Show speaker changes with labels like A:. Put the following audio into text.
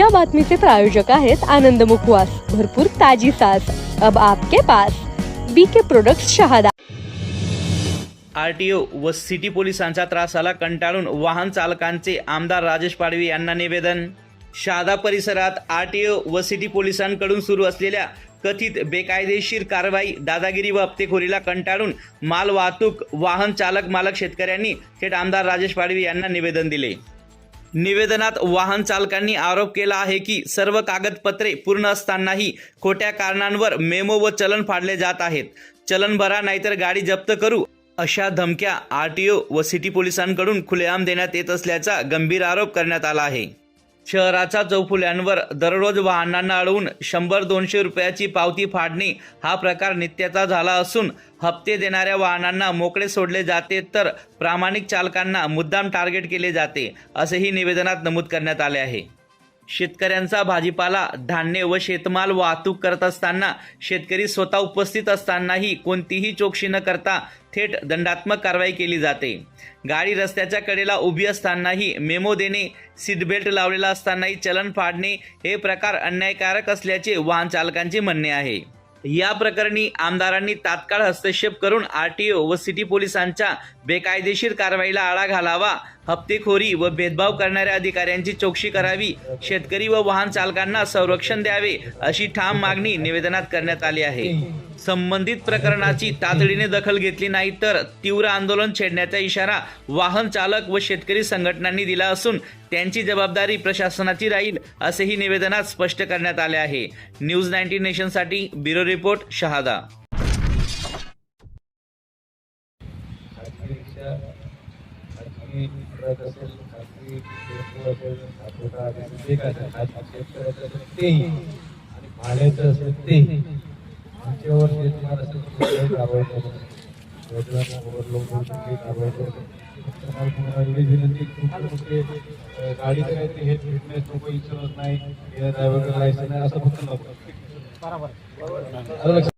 A: या बातमीचे प्रायोजक आहेत आनंद मुखवास. भरपूर ताजी सास. अब आपके पास. बीके प्रोडक्ट शहादा.
B: आरटीओ व सिटी पोलिसांचा त्रासाला कंटाळून वाहन चालकांचे आमदार राजेश पाडवी यांना निवेदन. शहादा परिसरात आरटीओ व सिटी पोलिसांकडून सुरू असलेल्या कथित बेकायदेशीर कारवाई दादागिरी व हप्तेखोरीला कंटाळून माल वाहतूक वाहन चालक मालक शेतकऱ्यांनी थेट आमदार राजेश पाडवी यांना निवेदन दिले. निवेदनात वाहन चालकांनी आरोप केला आहे की सर्व कागदपत्रे पूर्ण असतानाही खोट्या कारणांवर मेमो व चलन फाडले जात आहेत. चलन भरा नाहीतर गाडी जप्त करू. अशा धमक्या आर टी ओ व सिटी पोलिसांकडून खुलेआम देण्यात येत असल्याचा गंभीर आरोप करण्यात आला आहे. शहराच्या चौफुल्यांवर दररोज वाहनांना अडवून शंभर दोनशे रुपयाची पावती फाडणे हा प्रकार नित्याचा झाला असून हप्ते देणाऱ्या वाहनांना मोकळे सोडले जाते तर प्रामाणिक चालकांना मुद्दाम टार्गेट केले जाते असेही निवेदनात नमूद करण्यात आले आहे. शेतकऱ्यांचा भाजीपाला धान्य व शेतमाल वाहतूक करत असताना शेतकरी स्वतः उपस्थित असतानाही कोणतीही चोक्षी न करता थेट दंडात्मक कारवाई केली जाते. गाडी रस्त्याच्या कडेला उभी असतानाही मेमो देणे सीट बेल्ट लावलेला असतानाही चलन फाडणे हे प्रकार अन्यायकारक असल्याचे वाहन चालकांचे म्हणणे आहे. या प्रकरणी आमदारांनी तात्काळ हस्तक्षेप करून आरटीओ व सिटी पोलिसांच्या बेकायदेशीर कारवाईला आळा घालावा हप्तेखोरी व भेदभाव करणाऱ्या अधिकाऱ्यांची चौकशी करावी शेतकरी व वाहन चालकांना संरक्षण द्यावे अशी ठाम मागणी निवेदनात करण्यात आली आहे. संबंधित प्रकरणाची तातडीने दखल घेतली नाही तर तीव्र आंदोलन छेडण्याचा इशारा वाहन चालक व शेतकरी संघटनांनी दिला असून त्यांची जबाबदारी प्रशासनाची राहील असेही निवेदनात स्पष्ट करण्यात आले आहे. न्यूज नाईन्टीन नेशनसाठी ब्युरो रिपोर्ट शहादा.
C: असेल आणि भाड्याचं असेल तेही करू फक्त मला तुम्हाला एवढी विनंती की तुमचे कुठले अं, गाडीचं काही ते हे फिटनेस नको इन्शुरन्स नाही ड्रायव्हरचं लायसन नाही असं फक्त लक्षात?